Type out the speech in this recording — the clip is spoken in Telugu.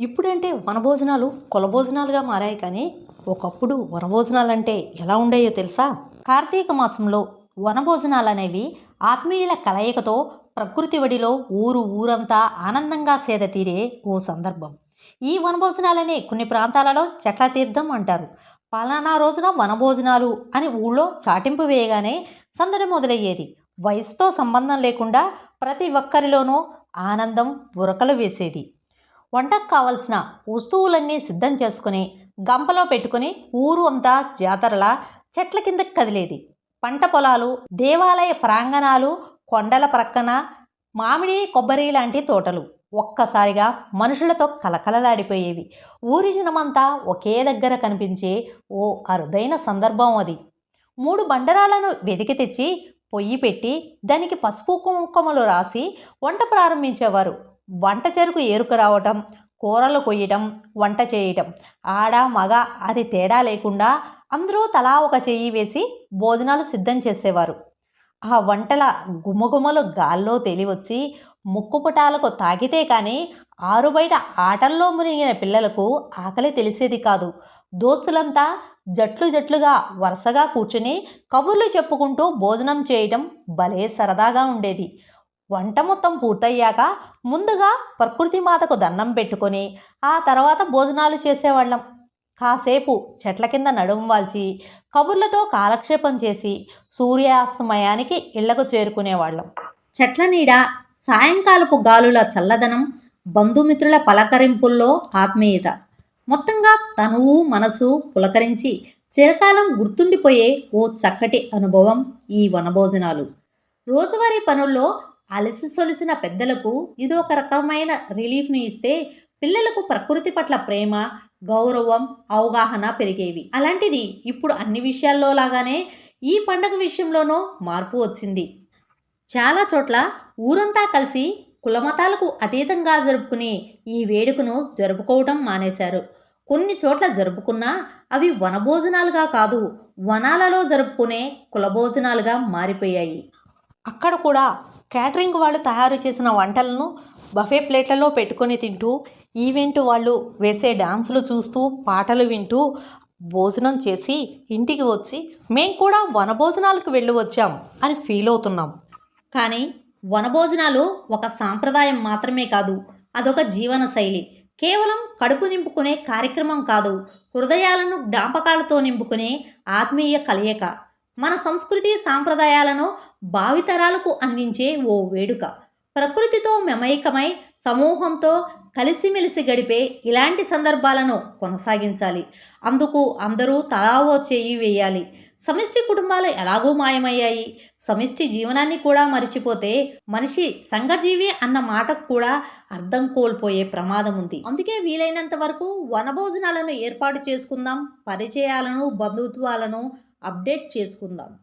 ఇప్పుడంటే వనభోజనాలు కులభోజనాలుగా మారాయి కానీ ఒకప్పుడు వనభోజనాలు అంటే ఎలా ఉండేయో తెలుసా? కార్తీక మాసంలో వనభోజనాలు అనేవి ఆత్మీయుల కలయికతో ప్రకృతి వడిలో ఊరు ఊరంతా ఆనందంగా సేద తీరే ఓ సందర్భం. ఈ వనభోజనాలనే కొన్ని ప్రాంతాలలో చెట్ల తీర్థం అంటారు. పలానా రోజున వనభోజనాలు అని ఊళ్ళో చాటింపు వేయగానే సందడి మొదలయ్యేది. వయసుతో సంబంధం లేకుండా ప్రతి ఒక్కరిలోనూ ఆనందం ఉరకలు వేసేది. వంటకు కావలసిన వస్తువులన్నీ సిద్ధం చేసుకుని గంపలో పెట్టుకుని ఊరు అంతా జాతరలా చెట్ల కిందకి కదిలేది. పంట పొలాలు దేవాలయ ప్రాంగణాలు కొండల ప్రక్కన మామిడి కొబ్బరి లాంటి తోటలు ఒక్కసారిగా మనుషులతో కలకలలాడిపోయేవి. ఊరి జనమంతా ఒకే దగ్గర కనిపించే ఓ అరుదైన సందర్భం అది. మూడు బండరాలను వెతికి తెచ్చి పొయ్యి పెట్టి దానికి పసుపు కుంకుమలు రాసి వంట ప్రారంభించేవారు. వంట చెరుకు ఏరుకు రావటం కూరలు కొయ్యటం వంట చేయటం. ఆడ మగ అని తేడా లేకుండా అందరూ తలా ఒక చెయ్యి వేసి భోజనాలు సిద్ధం చేసేవారు. ఆ వంటల గుమగుమలు గాల్లో తేలివచ్చి ముక్కుపుటాలకు తాగితే కానీ ఆరు బయట ఆటల్లో మునిగిన పిల్లలకు ఆకలి తెలిసేది కాదు. దోస్తులంతా జట్లు జట్లుగా వరుసగా కూర్చుని కబుర్లు చెప్పుకుంటూ భోజనం చేయటం భలే సరదాగా ఉండేది. వంట మొత్తం పూర్తయ్యాక ముందుగా ప్రకృతి మాతకు దండం పెట్టుకొని ఆ తర్వాత భోజనాలు చేసేవాళ్ళం. కాసేపు చెట్ల కింద నడుము వాల్చి కబుర్లతో కాలక్షేపం చేసి సూర్యాస్తమయానికి ఇళ్ళకు చేరుకునేవాళ్ళం. చెట్ల నీడ సాయంకాలపు గాలుల చల్లదనం బంధుమిత్రుల పలకరింపుల్లో ఆత్మీయత. మొత్తంగా తనువు మనసు పులకరించి చిరకాలం గుర్తుండిపోయే ఓ చక్కటి అనుభవం ఈ వనభోజనాలు. రోజువారీ పనుల్లో అలసి సొలిసిన పెద్దలకు ఇది ఒక రకమైన రిలీఫ్ని ఇస్తే పిల్లలకు ప్రకృతి పట్ల ప్రేమ గౌరవం అవగాహన పెరిగేవి. అలాంటిది ఇప్పుడు అన్ని విషయాల్లో లాగానే ఈ పండగ విషయంలోనూ మార్పు వచ్చింది. చాలా చోట్ల ఊరంతా కలిసి కులమతాలకు అతీతంగా జరుపుకునే ఈ వేడుకను జరుపుకోవటం మానేశారు. కొన్ని చోట్ల జరుపుకున్నా అవి వనభోజనాలుగా కాదు వనాలలో జరుపుకునే కులభోజనాలుగా మారిపోయాయి. అక్కడ కూడా క్యాటరింగ్ వాళ్ళు తయారు చేసిన వంటలను బఫే ప్లేట్లలో పెట్టుకొని తింటూ ఈవెంట్ వాళ్ళు వేసే డాన్సులు చూస్తూ పాటలు వింటూ భోజనం చేసి ఇంటికి వచ్చి మేము కూడా వనభోజనాలకు వెళ్ళి వచ్చాం అని ఫీల్ అవుతున్నాం. కానీ వనభోజనాలు ఒక సాంప్రదాయం మాత్రమే కాదు అదొక జీవన శైలి. కేవలం కడుపు నింపుకునే కార్యక్రమం కాదు హృదయాలను జ్ఞాపకాలతో నింపుకునే ఆత్మీయ కలయిక. మన సంస్కృతి సాంప్రదాయాలను భావితరాలకు అందించే ఓ వేడుక. ప్రకృతితో మమైకమై సమూహంతో కలిసిమెలిసి గడిపే ఇలాంటి సందర్భాలను కొనసాగించాలి. అందుకు అందరూ తలా చేయి వేయాలి. సమిష్టి కుటుంబాలు ఎలాగూ మాయమయ్యాయి. సమిష్టి జీవనాన్ని కూడా మరిచిపోతే మనిషి సంఘజీవి అన్న మాటకు కూడా అర్థం కోల్పోయే ప్రమాదం ఉంది. అందుకే వీలైనంత వరకు వనభోజనాలను ఏర్పాటు చేసుకుందాం పరిచయాలను బంధుత్వాలను అప్డేట్ చేసుకుందాం.